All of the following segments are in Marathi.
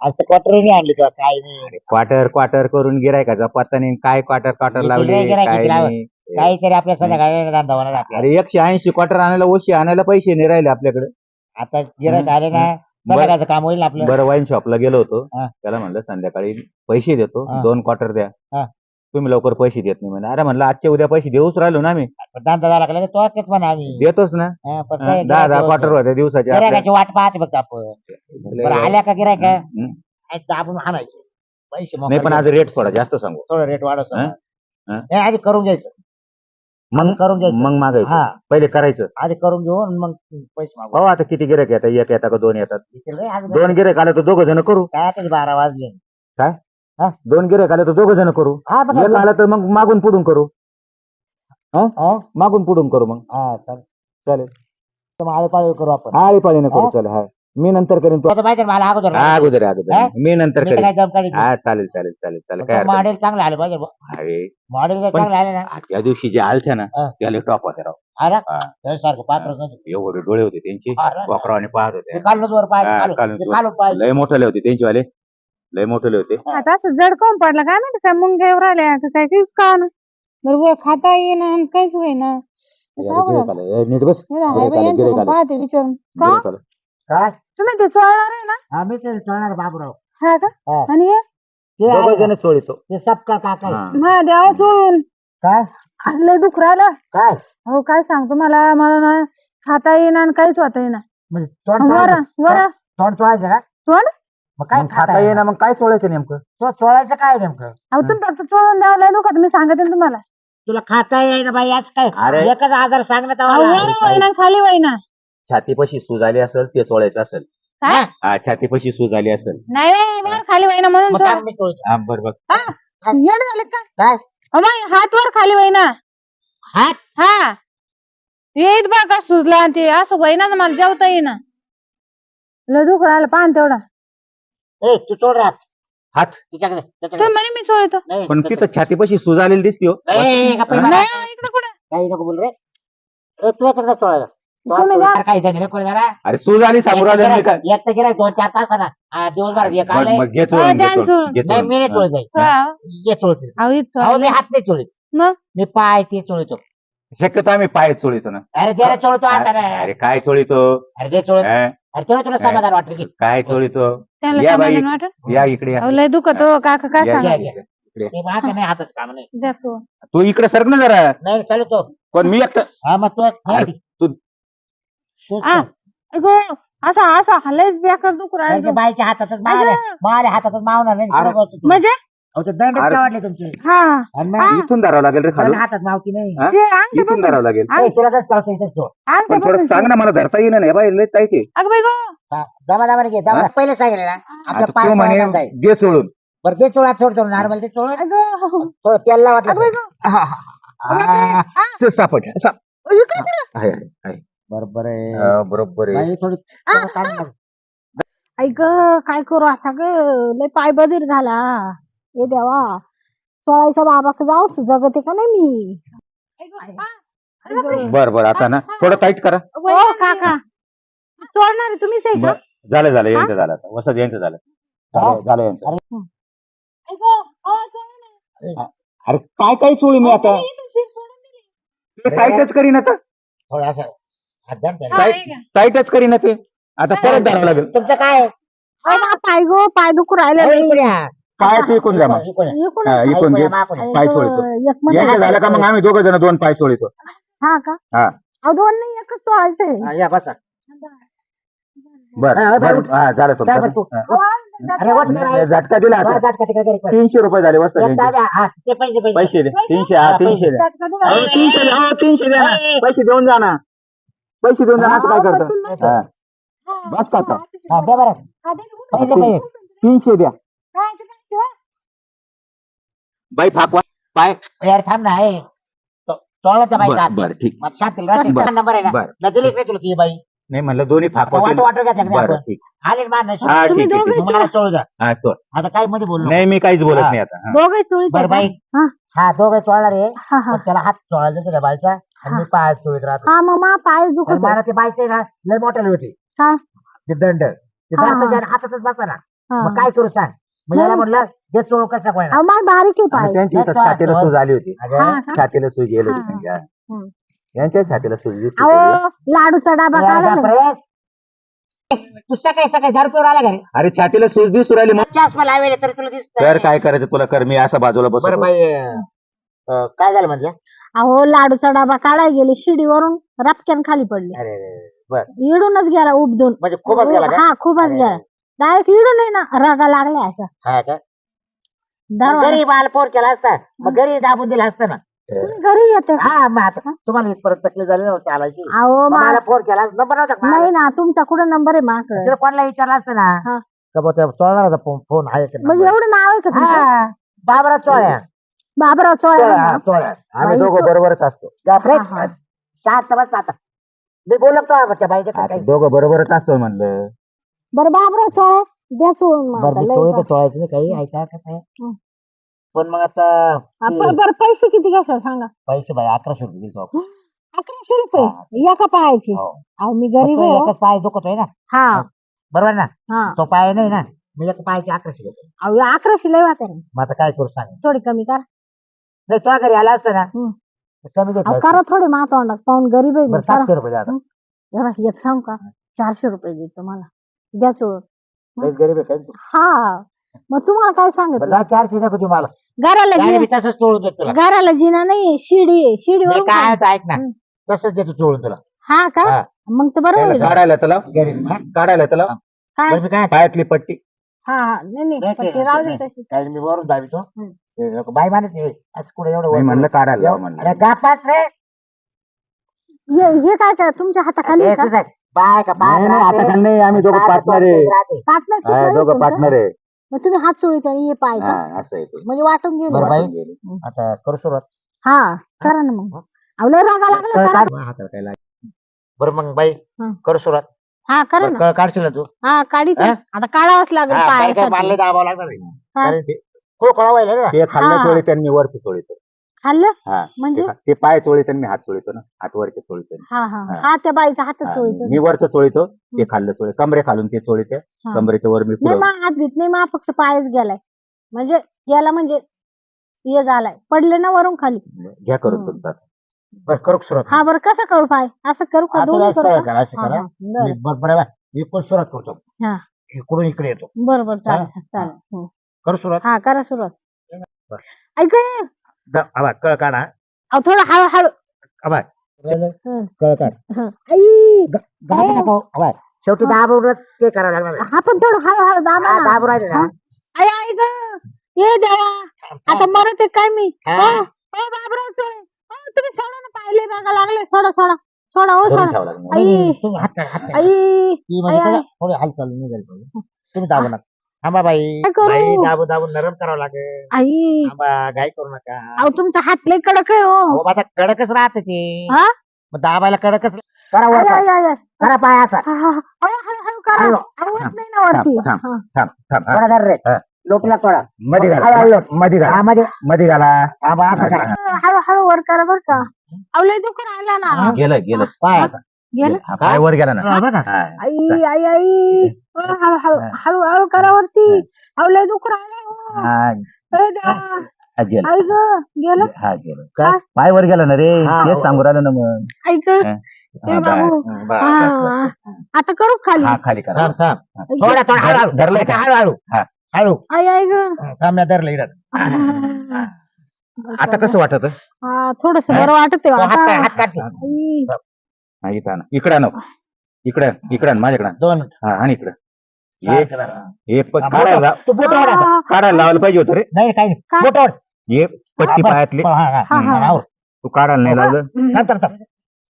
आज तर क्वार्टरही आणली तुला काय नाही. क्वार्टर क्वार्टर करून गिरायकाचा पत्ता नाही. काय क्वार्टर क्वार्टर किती लावली वेळ गिऱ्हाईक काय किती लाव- नाही. काहीतरी आपल्या संध्याकाळी धंदा होणार आपला. अरे एकशे ऐंशी क्वार्टर आणायला ओशी आणायला पैसे नाही राहिले आपल्याकडे. आता गिरायक आले ना संध्याकाळचं काम होईल ना आपलं. बरं वाईन शॉपला गेलो होतो. हा. त्याला म्हणलं संध्याकाळी पैसे देतो. हा. दोन क्वार्टर द्या. हा. तुम्ही लवकर पैसे देत नाही म्हणे. अरे म्हणलं आजच्या उद्या पैसे देऊच राहिलो ना पण धंदा झाला का तो म्हणा आम्ही. देतोच ना. हा, पण हा, काय दहा दहा गिऱ्हाईक क्वार्टर होतं. होत्या दिवसाचे आपल्या. गिऱ्हाईकाची वाट पाहते बघ आपण. बरं आल्या का गिरायक हम्म. आपण हाणायचे पैसे नाही पण आज रेट थोडा जास्त सांगू. थोडं रेट वाढवतो हा? हा? नाही, आधी करून घ्यायचं. मग? करून घ्यायचं. मग मागायचं. हा. पहिले करायचं. आधी करून घेऊन मग पैसे मागू. भाऊ आता किती गिरायक येतात? एक येतात का दोन येतात? दोन गिरायक आले तर दोघं जण करू. काय आता बारा वाजले. दोन गिरायक आले तर दोघं जण करू. हा बघा एक आलं तर मग मागून पुढून करू. हो? मागून पुढून करू मग. हा चालेल. चालेल. तर मग आळेपाळी करू आपण. हा पाहिजे करू हा? चालेल हा. मी नंतर करेन तू. आता माहिती आहे ना मला अगोदर हा, अगोदर हा? मी नंतर मी तर करेन. काय हा चालेल चालेल चालेल चालेल. काय हरकत. मॉडेल चांगले आले पाहिजे अरे. मॉडेल जर पण- चांगले आले ना. त्या दिवशी जे आलत्या ना हा. त्याला टॉप होते राव अरे हा. सारखं पात्र. एवढे डोळे होते त्यांचे अरे. वाकरावाने पाहत मी होते कालूनच वर पाय हा, कालू कालून मी वर. कालून पाय लय मोठे होते त्यांचे वाले लय मोठे होते. आता असं जड कोण पडलं? काय माहिती काय मुंग्या राहिल्या का काय काहीच का ना बरोबर खाता येईना आणि काहीच होईना. यार, गिऱ्हाईक आलं. ए, नीट बस. हे ना, गिऱ्हाईक हाय बाई, आलं, गिऱ्हाईक यांच्याकडून आलं. पाहते विचारून. का? गिऱ्हाईक आलं. काय? तुम्ही ते चळणार आहे ना? हा ते बाबूराव. हा का. आणि हे? ते दोघं आहे ना, जण चोळीतो ते सबका काका आहे. हा. माझ्या देवा चोळून. काय? आणलंय दुख राहिलं काय? हो काय सांगतो मला मला ना खाता येईना आणि काहीच होता येईना. म्हणजे तोंड वर चोळायचं. वर तोंड चोळायचं का? तोंड? मग काय मग खाता येईना मग काय चोळायचं नेमकं? तो चोळायचं काय नेमकं? अहो तुम्ही फक्त चोळून द्यावं लय दुखत मी सांगते ना तुम्हाला. तुला खाता येईना बाई आज काय अरे. एकच आजार सांगण्यात अहो, आला. वर खाली वहिना. छातीपाशी सूज आली असेल ते चोळायचं असेल. काय? हा. छातीपाशी सूज आली असेल. नाही नाही वर खाली वहिना म्हणून मग चोळ. काय मी चोळतो? हा बरोबर येडे झाले का? काय? अहो, हात वर खाली वहिना. हात? हा. येत बा का सुजला आणि ते असं वहिना ना मला जेवता येईना. लय दुख राहिलं पान तेवढा. ए तू चोळ राहत हात तिच्याकडे तर त्याच्याकडे म्हणे मी चोळतो नाही, पण तसं- तिथं छातीपाशी सूज आलेली दिसते हो नाही, गप्प? बसा. नाही इकडे कुठे काही नको बोल रे ए, तू याच्याकडे चोळायला तू तुम्ही आता जा. काही जण नको जरा. अरे सूज आली मी काय एक तर गिऱ्हाईक दोन चार आ, मग आलंय. मग घे हा, चोळून, घे द्या चोळून, चोळून. घे नाही मी नाही. चोळत बाई चोळा. ये चोळते अहो मी. हात नाही चोळीत मग? मी पाय ते चोळतो शक्यतो आम्ही पाय चोळीतो ना अरे जरा चोळतो आता ना. अरे काय चोळीतो अरे ते चोळत हा? अरे तुला काय? समाधान वाटलं की काय चोळीतो त्यांना या बाई. समाधान वाटत या इकडे या. अहो लय दुखत हो काका काय या, सांगा या, सांगा? इकडे. इकडे. ते माझं नाही हाताचं काम नाही द्या. तू इकडे सरक ना जरा नाही चालतो पण मी एकटा हा मग तू अरे, तू- तू- आ, अगो, असा असा हलयच बेकार दुख राहिलं ते बाईच्या हातातच अगं. मावल्या हातातच मावणार नाही अरे. पुढं बसतो तू. म्हणजे अहो, ते दंड अरे. वाटले तुमचे. हा. आणि मग इथून धरावं लागेल रे खालून. हातात मावती नाही. हा? ते अंगठा इथून धरावं लागेल. आ- ए, तुला जर चालतं इथंच चोळ. पण थोडं सांग ना मला धरता येईना नाही. बाई लय टाईट आहे. अगं बाई गो. हा, घे दमा पहिले सांगितलं ना आपलं पाय तो म्हणे. घे चोळून. बरं ते चोळा सोडतो नॉर्मल ते चोळ अगं. थोडं तेल अगं बाई वाटलं गो हा, हा, हा. ते सापड साप इकडे कुठे? आहे, आहे, आहे. बरोबर आहे. हा, बरोबर आहे. बाई, थोडी थोडं काढून टाक. ऐक काय करू आता ग? लय पाय बधीर झाला. हे देवा. सोळाच्या बाबा जाऊस जगते का नाही मी? बर बर आता ना थोडं टाईट करा. ओ काका. सोडणार तुम्हीच आहे का? बर, झालं झालं यांचं झालं आता. वसत यांचं झालं. झालं झालं यांचं. अरे. काय काय चोळी मी आता. ते टाईटच करीन आता. थोडं असं त्याला. हा, हे. टाईटच करीन ते. आता परत धरावं लागेल. तुमचं काय? आहे? पाय गो पाय दुखू राहिले. पायच विकून द्या मग. इकडे. इकडून हा, घे. पाय चोळीतो. एक झालं का मग आम्ही दोघं जण दोन पाय चोळीतो हा का? हा. अहो दोन नाही एकच चोळायचंय हा, या बसा. बर हा, बर. हा झालं तू. हा. अरे वाट नाही झटका दिला हा, आता. जात का तिकडे घरी पण. तीनशे रुपये झाले वस्ता एक हा, ते पैसे पैसे. पैसे दे तीनशे हा तीनशे द्या अहो, तीनशे द्या हो, तीनशे द्या ना. पैसे देऊन जा ना. पैसे देऊन जा ना असं काय करता? हा. बस का आता? हा, द्या बरं. पैसे. पैसे तीनशे द्या. बाई फाकवा पाय यार थांब ना हे तोळाचा बाई बर बर ठीक मग शांतील राहते बरं. नंबर आहे ना बर ना दिली नाही तुला ती बाई नाही म्हणलं दोन्ही फाकवा वाट वाट घ्या बरं आपण ठीक आले मान नाही हा तुम्ही ठीक आहे, ठीक दोघे मला चोळ जा आहे. हा चोळ आता काय मध्ये बोललो नाही मी काहीच बोलत हा. नाही आता हा. दोघे चोळीत बरं बाई हा. हा दोघे चोळणार आहे हा हा पण त्याला हात चोळायला देतो त्या बाईचा आणि मी पाय चोळीत राहतो हा मग मा पाय पण दुखत मला ते बाईचे ना लय मोठे होते काय? ते दंड ते हा, दंड हा. हातातच बसा ना हा. मग काय करू सांग मग याला म्हटलं जे चोळ कसा कोण अहो, माझ बारीक आहे आणि पाय. त्यांची इथं येतो, छातीला. सूज आली होती. हा? छातीला सूज गेली होती हा. त्यांच्या हम्म. यांच्या छातीला सूज दिसली होती. अहो लाडूचा डबा तू सकाळी आला घरी. अरे छातीला सूज दिसू राहिली मग. चष्मा लावेल तरी तुला दिसत तर काय करायचं तुला? कर मी असा बाजूला बरं बसतो बाई अं, काय झालं म्हणजे? अहो लाडूचा डबा काढायला गेले शिडीवरून रपक्यान खाली पडले. अरे. बर. इडूनच गेला उपदून म्हणजे खूपच गेला का? हा खूपच अरे, गेला. डायरेक्ट इडून आहे ना रागा लागला असं. हा का? दरवाजा- घरी बाल पोर केला असता मग घरी दाबून दिला असतं ना. तुम्ही घरी येते? हा मग आता तुम्हाला इथपर्यंत तकलीफ झाली ना चालायची? अहो मग मा- मला फोन केला नंबर नव्हता का नाही? ना तुमचा कुठे नंबर आहे माझ्याकडे तिला कोणाला विचारलं असतं ना? हा. का बुवा त्या चोळणारा फोन फोन आहे का म्हणजे number? एवढं नाव आहे का तुमचं? हा बाबरा चोळ्या. बाबराव चोळा चोळ्या चोळ्या. आम्ही दोघं बरोबरच असतो. बापरे हा, हा. शांत बस आता. मी बोलत तो त्या बाईच्या आता काही दोघं बरोबरच असतो म्हणलं. बरं बाबराव चोळा. द्या सोडून मग बरं आता, मी लय चोळी तर जा. चोळायचं नाही काही. ऐका कसं आहे हं. पण मग आता हा, बरं पैसे किती घ्याल सांगा. पैसे बाई अकराशे रुपये आपण. अकराशे रुपये? एका पायाची? हो. अहो मी गरीब तो आहे हो. एकच पाय दुखतोय ना? हा. बरोबर ना? हा. तो पाय नाही ना? मी एक पायाचे अकराशे घेतो. अहो अकराशे लय वाटत मग आता काय करू सांग? थोडी कमी करा. नाही तुझ्या घरी आला असतो ना? हं. तर कमी अहो करा थोडे मातोंडात पाहून गरीब आहे मी बरं करा. सातशे रुपये द्या आता. हे. बघ, एक सांग का? चारशे रुपये देतो मला. द्या सोडून. लयच गरीब आहे काय? तू? हा. मग तुम्हाला काय बरं सांगितलं जा चारशे नको तू मला. घराला जिना मी तसंच चोळून देतो तुला. घराला जिना नाही शिडी आहे. शिडी काय होतं ऐक ना. हं. तसंच देतो चोळून तुला. हा का? हा. मग तर बरोबर. काढायला त्याला गरीब हा? काढायला त्याला काय? बरं मी काय पायातली पट्टी. हा हा. नाही नाही. नाही, पण ते नाही, राहू दे नाही. तशी. काय मी वरून दाबितो. हं. ते लोकं बाई मानत असं कुठे एवढं वर म्हणलं. काढायला लावा अरे म्हणलं गापाच रे. हे हे काय काय तुमच्या हाताखाली आहे हे का तुझं आहे. नाही, नाही, आता खाली नाही आम्ही दोघं पार्टनर आहे हा, दोघं? पार्टनर आहे मग तुम्ही हात चोळीत आणि हे हा असं आहे ते. म्हणजे वाटून गेले बरं बाई. वाटून गेले. आता करू सुरुवात हा करा ना मग अहो लय रागा लागला करा. काढ. हाताला काय लागेल. बरं मग बाई हं. करू सुरुवात हा करा बरं, ना कळ काढशील ना तू हा काढीच? आता काढावंच लागेल हा, काय मारले दाबावं लागणार आहे. हा. कारण ते व्हायला ना ते खाल्लं हा. चोळी त्यांनी वरचं चोळीतो खाल्लं? हा म्हणजे? ते पाय चोळीत आणि मी हात चोळीतो ना. हात वरचे चोळीतो हा हा. हा. हा त्या बाईचा हात हा, चोळीत. मी वरचं चोळीतो ते खाल्लं चोळी कमरे खालून ते चोळीते हा. कमरेच्या वर मी नाही पुढं मा हात घेत नाही मा फक्त पायच गेलाय. म्हणजे गेला म्हणजे हे झालाय. पडले ना वरून खाली. घ्या करून हं. तुमचा बरं करू सुरुवात? हा बरं. कसं करू पाय? असं करू का? आता दोन्ही सरळ करू का? करा, असं हा, करा. हा, बरं. मी बरं पण सुरुवात करतो. हा. इकडून इकडे येतो. बरं बरं. चालेल चालेल. हं. करू सुरुवात? हा करा सुरुवात. बरं. ऐक द- आबा, कळ काढा अहो थोडं हळू हळू आबा. हं. कळ काढ हं. आई. नको. आबा, शेवटी दाबूनच ते करावं लागणार आहे. हा पण थोडं हळू हळू दाबा हा, ना. राहिले ना. आई आई ग ये देवा आता मरत आहे काय मी हा. हो हो, बाबराव चोळे हो तुम्ही सोडा ना पाहिले रागा लागले सोडा सोडा सोडा हो धरून सोडा ठेवा लागेल आई तुम्ही हात काढा, हात काढा. आई ती म्हणजे आई, कसं आई. थोडी हालचाल निघाल पाहिजे. तुम्ही दाबू नका थांबा बाई. काय करू? दाबून दाबून नरम करावं लागेल. आई. थांबा घाई करू नका. अहो तुमचा हात लय कडक आहे हो. हो आता कडकच राहते ते. हा? मग दाबायला कडकच करा वर करा. हा, हा, हा. हळू हळू करा. हळू. अहो, होत नाही ना वरती. थांब, हा. थांब थांब हा. थोडा धर रे. हा. लोटला थोडा. मध्ये हळू, हळू. घाला. मध्ये हा, घाला मध्ये मध्ये घाला. थांबा असं करा. हळू हळू वर करा बर का. अहो लय दुःख राहिला ना. हा. गेलं गेलं. गेलं? हा, पाय वर गेला ना. हा, बघा. हा. आई आई आई. हळू हळू हळू हळू करा दुःख राहिला हो. हा, देवा. हा, गेलं. आई ग गेलं? हा गेलं. काय? पाय वर गेला ना रे? हा, तेच हो. सांगू राहिलं ना मग. ऐक हा. ए हा, बाबू. बस, बस, बस. हा. आता करू खाली? हा खाली करा थांब थांब. थोडा थोडा धरलंय का? हळू हळू. हा. हळू. आई आई ग. थांब मी धरलं इकडं आता कसं वाटत? हा थोडस बरं वाटत तो हात काढ, हात काढ. आई. इथं ना इकडं नको इकडं इकडं माझ्याकडं दोन मिनिट. हा आणि इकडं. हे हे हा, काढायला बोटं. तू बोटं वर आता. काढायला लावायला पाहिजे होतं रे. नाही काय? बोटं. हे पट्टी हा, पायातली. हा, हा, हा, हा. हा. तू काढायला नाही लागलं. थांब, थांब, थांब.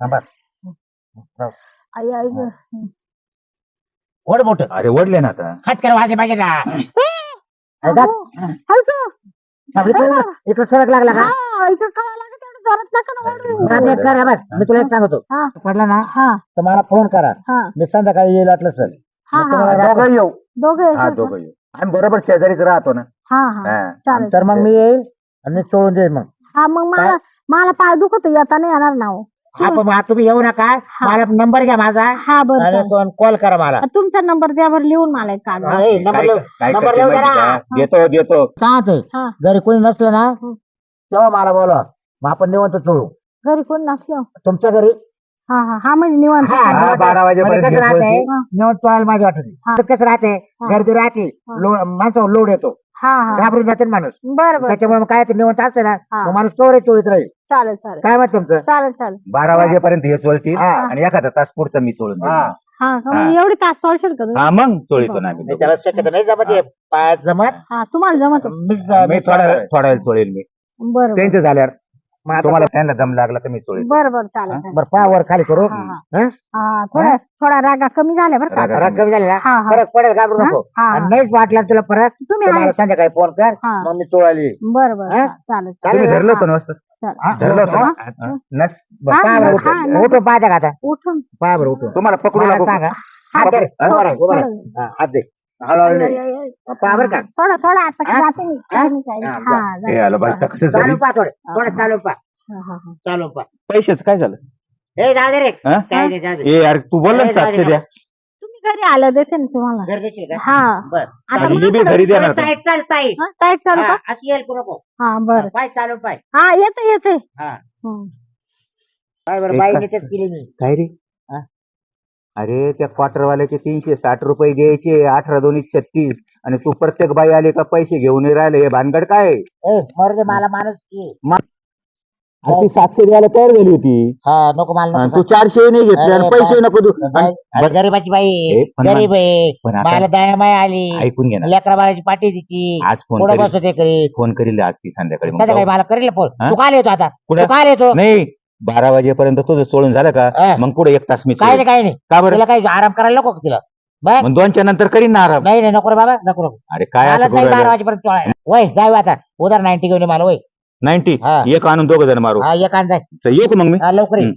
हा, बस. आई आई ग ओढ मोठ अरे ओढले ना आता. हात करा माझे माझे ना हलकं. इकडे सरक लागला का? हा, इकडं कळायला लागलं तेवढं जोरात नका ना ओरडू. आता एक करा बस. मी तुला एक सांगतो. हा. पडला ना हा. तर मला फोन करा. हा. मी संध्याकाळी येईल वाटलं सर. हा मग तुम्हाला हा दोघं येऊ. दोघे हा दोघं येऊ. आम्ही बरोबर शेजारीच राहतो ना. हा हा. हा. चालेल तर मग मी येईल आणि मी चोळून देईल मग. हा मग मला मला पाय दुखत येता नाही येणार ना हो. हा पण मग तुम्ही येऊ नका. मला नंबर घ्या माझा. हा बरं आणि. कॉल करा मला. तुमचा नंबर द्या बरं लिहून मला एक कागद. हा, ए, नंबर काय लिहू- काय नंबर करते लिहू माहिती जरा. का? देतो देतो. ते हा. घरी कोणी नसलं ना हं. तेव्हा मला बोलवा. मग आपण निवंत चोळू. घरी कोण नसलं? तुमच्या घरी हा हा. हा म्हणजे निवांत हा. हा, बारा वाजेपर्यंत म्हणजे कसं राहते. निवंत चोळायला माझी वाटत हा. कसं राहते. गर्दी राहते हा. लोड माणसावर लोड येतो. हा हा. घाबरून जाते ना माणूस. बरं बरं. त्याच्यामुळे मग काय ते निवंत असते ना हा. मग माणूस चोरे चोळीत राहील. चालेल चालेल. काय मत तुमचं? चालेल चालेल. बारा वाजेपर्यंत हे चोळतील हा. आणि एखादा तास पुढचा मी चोळून देईन. हा. हा. का मग एवढे तास चालशील का तुम्ही? हा मग चोळीतो ना नाही, त्याला शक्यतो नाही जमत हे. पायात जमत. हा तुम्हाला जमत मी थोडा थोडा वेळ चोळेल मी. बरं बरं. त्यांचं झाल्यावर. मग आता- तुम्हाला त्यांना दम लागला तर मी चोळेल बरं बरं चालेल चालेल. बरं पाय वर खाली करू. हा, हा. हं? हा थोडा थोडा रागा कमी झाला बरं का? रागा राग कमी झाली. ना हा हा. फरक पडेल घाबरू हा, नको. हा, आणि. नाहीच वाटलं तुला परत तुम्ही तर आहे. मला संध्याकाळी फोन कर. हा. मग मी चोळाली. बरं हा? चालेल तुम्ही चालेल धरलं होतं ना वस्तू? चालेल. हा, धरलं होतं हा? ना? हा. नस बरं, हा, हा, हा, उठून. पाहता का आता. तुम्हाला पकडू मला सांगा. हात धर. हा? हा, हात दे. हळूहळू नाही. पाय बरं का? सोडा सोडा आता हा? जाते मी. काय हा. हा हे. आलं बाई चालू झाली. पा थोडे. थोडे चालू पा हा, हा, हा. चालू पा पैशाचं काय झालं? हे जाऊ दे रे. हा? काय नाही जाऊ दे. ए यार तू बोल ना सातशे द्या. तुम्ही घरी आलं देते ना तुम्हाला. गरजेचे का? हा. बर. आता आणि हे बी घरी देणार का? चाल टाईट हा, टाईट चालू का? अशी येईल करू नको? हा बरं. पाय चालू पाय. हा येते येते. हा. हं. पाय बरं एक बाई का- नीटच केली मी. काय रे? अरे त्या क्वार्टरवाल्याचे तीनशे साठ रुपये घ्यायचे अठरा दोन्ही छत्तीस आणि तू प्रत्येक बाई आली का पैसे घेऊन नाही राहिले? हे भानगड काय? ए मरू दे मला माणूस की. अरे ती सातशे द्यायला तयार झाली होती. हा नको मला आणि नको तू चारशे नाही घेतले आणि अरे पैसे नको तू बाई, आणि- अरे गरीबाची बाई ए, पण गरीब आहे. आता मला दया माय आली. ऐकून घे ना. लेकरा बाळाची पाठी तिची आज फोन पुढे करील. बसवते करी फोन करील आज ती संध्याकाळी. मग संध्याकाळी जाऊ. मला करेल फोन. हा? तू काय येतो आता. कुठं? तू काय येतो. नाही. बारा वाजेपर्यंत तुझं सोडून झालं का? हा. मग पुढे एक तास मी काय नाही. काय नाही. का बरं? तिला काही आराम करायला नको का तिला? बर? मग दोनच्या नंतर करीन ना आराम. नाही नाही नको रे बाबा नको नको. अरे काय मला असं जाईल बारा वाजेपर्यंत चोळायला. वय जाऊ आता. उधार नाईन्टी घेऊन ये मला वय. नाईन्टी हा. एक आणून दोघं जण मारू. हा एक आण जाय. तर येऊ का मग मी? लवकर ये. हम्म.